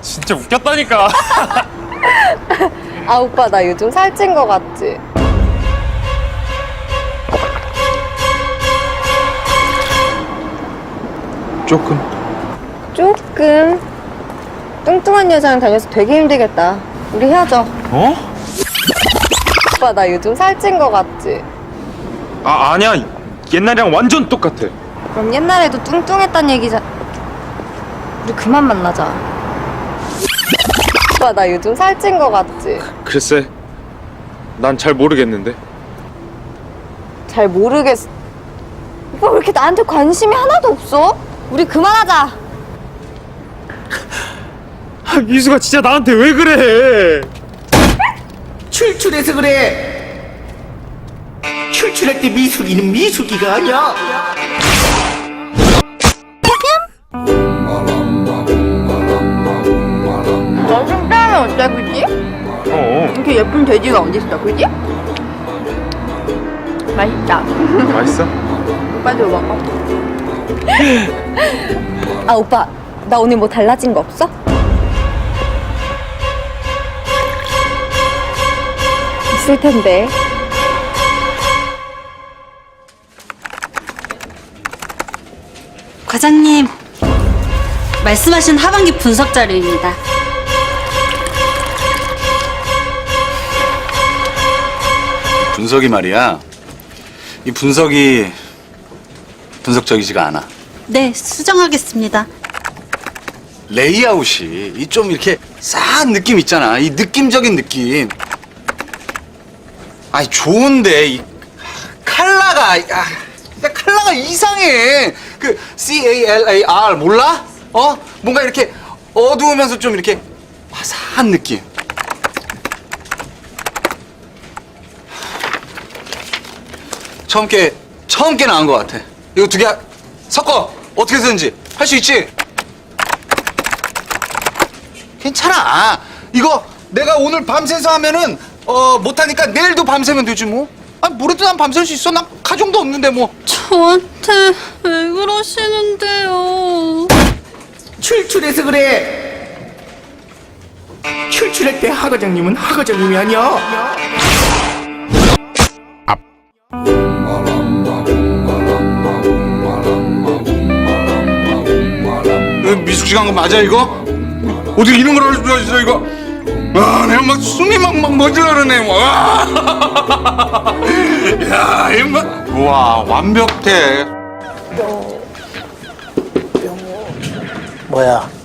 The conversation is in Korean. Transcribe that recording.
진짜 웃겼다니까. 아 오빠 나 요즘 살찐 거 같지? 조금. 조금 뚱뚱한 여자랑 다녀서 되게 힘들겠다 우리 헤어져 어? 오빠 나 요즘 살찐 거 같지? 아 아니야. 옛날이랑 완전 똑같아. 그럼 옛날에도 뚱뚱했단 얘기자 우리 그만 만나자 오빠 나 요즘 살찐 거 같지? 글쎄. 난 잘 모르겠는데. 잘 모르겠어 오빠 왜 이렇게 나한테 관심이 하나도 없어? 우리 그만하자 아, 미수가 진짜 나한테 왜 그래? 출출해서 그래. 출출할 때 미숙이는 미숙이가 아니야. 이렇게 예쁜 돼지가 어딨어 그지? 맛있다 맛있어? 오빠도 먹어 아 오빠 나 오늘 뭐 달라진 거 없어? 있을 텐데 과장님, 말씀하신 하반기 분석 자료입니다. 분석이 말이야. 이 분석이 분석적이지가 않아. 네, 수정하겠습니다. 레이아웃이 이 좀 이렇게 싸한 느낌 있잖아. 이 느낌적인 느낌. 아니 좋은데 이 칼라가 아, 근데 칼라가 이상해. 그 C A L A R 몰라? 어? 뭔가 이렇게 어두우면서 좀 이렇게 화사한 느낌. 처음 게 처음 게 나은 것 같아. 이거 두 개 섞어 어떻게 쓰는지 할 수 있지? 괜찮아. 이거 내가 오늘 밤새서 하면은 어 못하니까 내일도 밤새면 되지 뭐. 아 모레도 난 밤샐 수 있어. 난 가정도 없는데 뭐. 저한테 왜 그러시는데요? 출출해서 그래. 출출할 때 하과장님은 하과장님이 아니야. 미숙 씨가 한거 맞아 이거? 어떻게 이런 걸 알려줄 수가 있어 이거? 아 내가 막 숨이 막막 뭐. 와. 야 이거 와 완벽해. 뭐야?